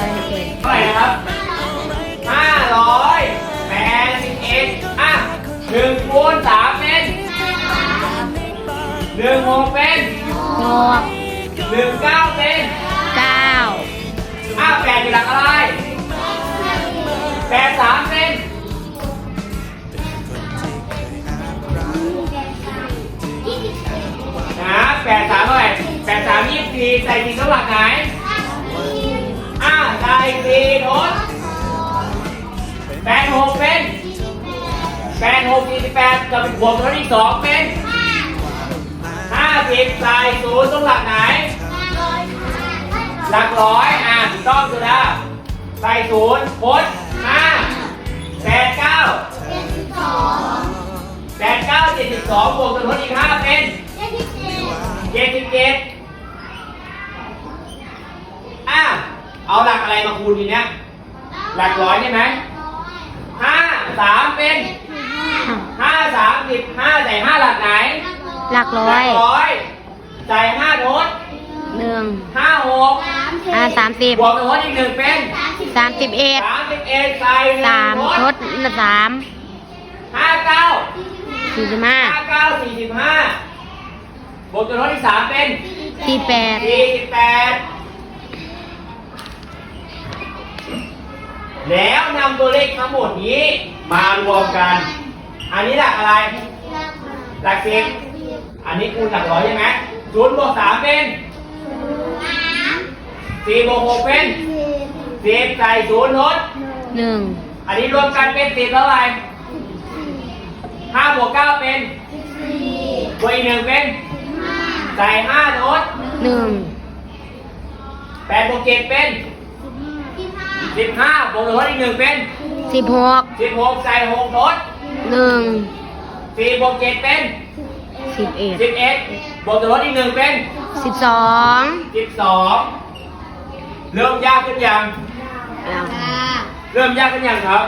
ร้เอ็เท่าไหร่นะครับห้าร้อยแปดสิบเอ็ดอะหนึ่งคูณสามเป็นหนึ่งหกเป็นหกหนึ่งเก้าเป็นเก้าอะแปดอยู่หลังอะไรแปดสามเป็นนะแปดสามเท่าไหร่แปดสามยี่สิบสี่ใส่กี่สลักไหน อ้าวใส่สี่ทดแปดหกเป็นแปดหกสี่สิบแปดกับอีกบวกตัวที่สองเป็นห้าสิบใส่ศูนย์ต้องหลักไหน หลักร้อยอะถูกต้องคือแล้วใส่ศูนย์พดห้าแปดเก้าแปดเก้าเจ็ดสิบสองบวก เอาหลักอะไรมาคูณทีเนี้ย หลักร้อยใช่ไหมห้าสามเป็นห้าสามสิบห้าใส่ห้าหลักไหน หลักร้อหลัยกร้อยใส่ห้าทดหนึ่งห้าหกอ่าสามสิบบวกจำนวนอีกหนึ่งเป็นสามสิบเอ็ดสามสิบเอ็ดใส่หนึ่งสามทดสามห้าเก้าสี่สิบห้าห้าเก้าสี่สิบห้าบวกตัวทดที่สามเป็นสี่แปดสี่สิบแปด แล้วนำตัวเลขทั้งหมดนี้มารวมกัน อันนี้หลักอะไร หลักสิบอันนี้คูณหลักร้อยใช่ไหมศูนย์บวกสามเป็นสี่บวกหกเป็นสิบใส่ศูนย์ทดหนึ่งอันนี้รวมกันเป็นสิบเท่าไหร่ห้าบวกเก้าเป็นบวกอีกหนึ่งเป็นใส่ห้าทดหนึ่งแปดบวกเจ็ดเป็น สิบห้าบวกทดอีกหนึ่งเป็นสิบหกสิบหกใส่หกทดหนึ่งสี่บวกเจ็ดเป็นสิบเอ็ดสิบเอ็ดบวกทดอีกหนึ่งเป็นสิบสองสิบสองเริ่มยากขึ้นยังแล้วเริ่มยากขึ้นยังครับ